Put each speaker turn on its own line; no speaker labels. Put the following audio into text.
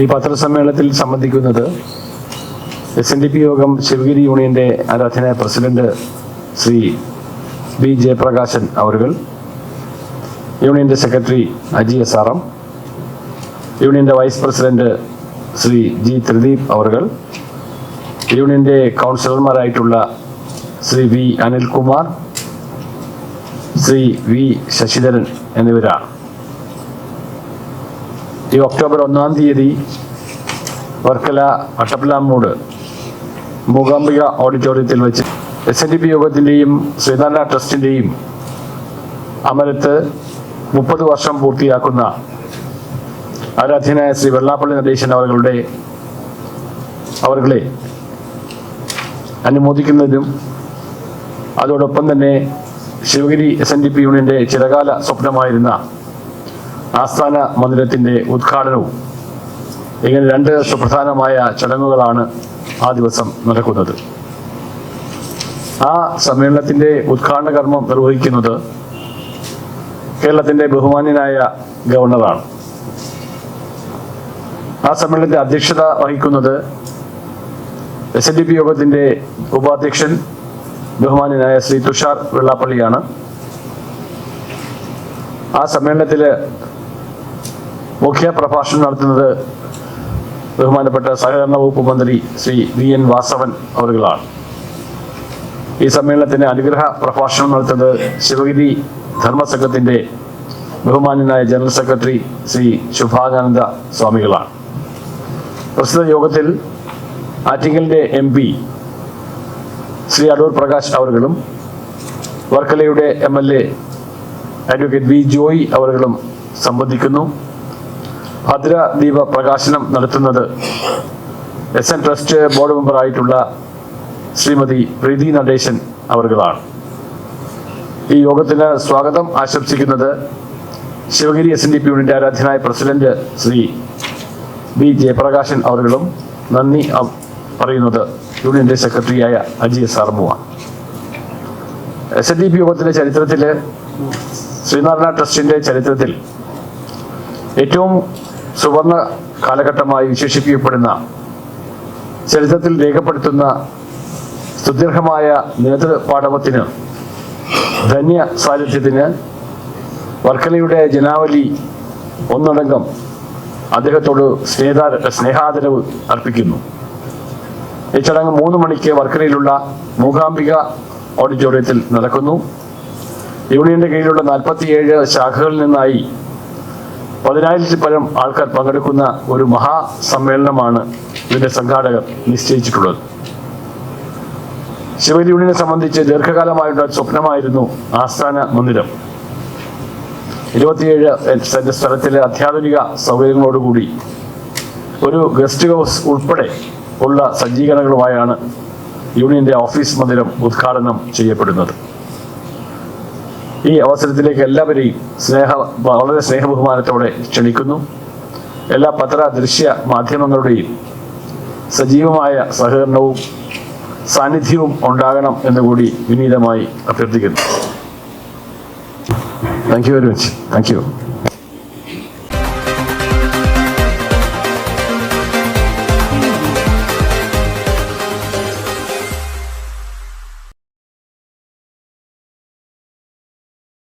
ഈ പത്രസമ്മേളനത്തിൽ സംബന്ധിക്കുന്നത് എസ് എൻ ഡി പി യോഗം ശിവഗിരി യൂണിയന്റെ ആരാധനായ പ്രസിഡന്റ് ശ്രീ ബി ജയപ്രകാശൻ അവറുകൾ യൂണിയന്റെ secretary Aji S R M യൂണിയന്റെ vice president Shri G Thrideep അവറുകൾ യൂണിയന്റെ കൗൺസിലർമാരായിട്ടുള്ള ശ്രീ വി അനിൽകുമാർ ശ്രീ വി ശശിധരൻ എന്നിവരാണ്. ഈ ഒക്ടോബർ ഒന്നാം തീയതി വർക്കല അട്ടപ്പിലാമൂട് മൂകാംബിക ഓഡിറ്റോറിയത്തിൽ വെച്ച് എസ് എൻ ഡി പി യോഗത്തിന്റെയും ശ്രീനാരായണ ട്രസ്റ്റിന്റെയും അമരത്ത് മുപ്പത് വർഷം പൂർത്തിയാക്കുന്ന ആരാധ്യനായ ശ്രീ വെള്ളാപ്പള്ളി നടേശൻ അവരുടെ അവരുടെ അനുമോദിക്കുന്നതിനും അതോടൊപ്പം തന്നെ Sivagiri S N D P യൂണിയന്റെ ചിരകാല സ്വപ്നമായിരുന്ന ആസ്ഥാന മന്ദിരത്തിന്റെ ഉദ്ഘാടനവും ഇങ്ങനെ രണ്ട് സുപ്രധാനമായ ചടങ്ങുകളാണ് ആ ദിവസം നടക്കുന്നത്. ആ സമ്മേളനത്തിന്റെ ഉദ്ഘാടന കർമ്മം നിർവഹിക്കുന്നത് കേരളത്തിന്റെ ബഹുമാന്യനായ ഗവർണറാണ്. ആ സമ്മേളനത്തിന്റെ അധ്യക്ഷത വഹിക്കുന്നത് എസ് എൻ ഡി പി യോഗത്തിന്റെ ഉപാധ്യക്ഷൻ ബഹുമാന്യനായ ശ്രീ തുഷാർ വെള്ളാപ്പള്ളിയാണ്. ആ സമ്മേളനത്തിൽ മുഖ്യ പ്രഭാഷണം നടത്തുന്നത് ബഹുമാനപ്പെട്ട സഹകരണ വകുപ്പ് മന്ത്രി ശ്രീ വി എൻ വാസവൻ അവരുകളാണ്. ഈ സമ്മേളനത്തിന് അനുഗ്രഹ പ്രഭാഷണം നടത്തുന്നത് ശിവഗിരി ധർമ്മസംഘത്തിന്റെ ബഹുമാന്യനായ ജനറൽ സെക്രട്ടറി ശ്രീ ശുഭാനന്ദ സ്വാമികളാണ്. പ്രസ്തുത യോഗത്തിൽ ആറ്റിങ്ങലിന്റെ എം പി ശ്രീ അടൂർ പ്രകാശ് അവരുകളും വർക്കലയുടെ M L A advocate V Joy അവരുകളും സംബന്ധിക്കുന്നു. ഭദ്ര ദീപ പ്രകാശനം നടത്തുന്നത് S N trust board member ആയിട്ടുള്ള ശ്രീമതി പ്രീതി നടേശൻ അവർകളാണ്. ഈ യോഗത്തിന് സ്വാഗതം. ആശംസിക്കുന്നത് Sivagiri S N D P unit ആരാധ്യനായ പ്രസിഡന്റ് ശ്രീ ബി ജയപ്രകാശൻ അവരുകളും നന്ദി പറയുന്നത് യൂണിയന്റെ സെക്രട്ടറിയായ അജി എസ് ആർമുവാണ്. എസ് എൻ ഡി പി യോഗത്തിന്റെ ചരിത്രത്തിൽ ശ്രീനാരായണ ട്രസ്റ്റിന്റെ ചരിത്രത്തിൽ ഏറ്റവും സുവർണ കാലഘട്ടമായി വിശേഷിപ്പിക്കപ്പെടുന്ന ചരിത്രത്തിൽ രേഖപ്പെടുത്തുന്ന സുദീർഘമായ നേതൃപാടവത്തിന് ധന്യ സാന്നിധ്യത്തിന് വർക്കലയുടെ ജനാവലി ഒന്നടങ്കം അദ്ദേഹത്തോട് സ്നേഹാ സ്നേഹാദരവ് അർപ്പിക്കുന്നു. ഈ ചടങ്ങ് മൂന്ന് മണിക്ക് വർക്കലയിലുള്ള മൂകാംബിക ഓഡിറ്റോറിയത്തിൽ നടക്കുന്നു. യൂണിയന്റെ കീഴിലുള്ള നാൽപ്പത്തിയേഴ് ശാഖകളിൽ നിന്നായി പതിനായിരത്തിൽ പരം ആൾക്കാർ പങ്കെടുക്കുന്ന ഒരു മഹാസമ്മേളനമാണ് ഇതിന്റെ സംഘാടകർ നിശ്ചയിച്ചിട്ടുള്ളത്. ശിവഗിരി യൂണിയനെ സംബന്ധിച്ച് ദീർഘകാലമായുള്ള സ്വപ്നമായിരുന്നു ആസ്ഥാന മന്ദിരം. ഇരുപത്തിയേഴ് സെന്റ് സ്ഥലത്തിലെ അത്യാധുനിക സൗകര്യങ്ങളോടുകൂടി ഒരു ഗസ്റ്റ് ഹൗസ് ഉൾപ്പെടെ ഉള്ള സജ്ജീകരണങ്ങളുമായാണ് യൂണിയന്റെ ഓഫീസ് മന്ദിരം ഉദ്ഘാടനം ചെയ്യപ്പെടുന്നത്. ഈ അവസരത്തിലേക്ക് എല്ലാവരെയും സ്നേഹ വളരെ സ്നേഹബഹുമാനത്തോടെ ക്ഷണിക്കുന്നു. എല്ലാ പത്ര ദൃശ്യ മാധ്യമങ്ങളുടെയും സജീവമായ സഹകരണവും സാന്നിധ്യവും ഉണ്ടാകണം എന്നുകൂടി വിനീതമായി അഭ്യർത്ഥിക്കുന്നു. Thank you very much thank you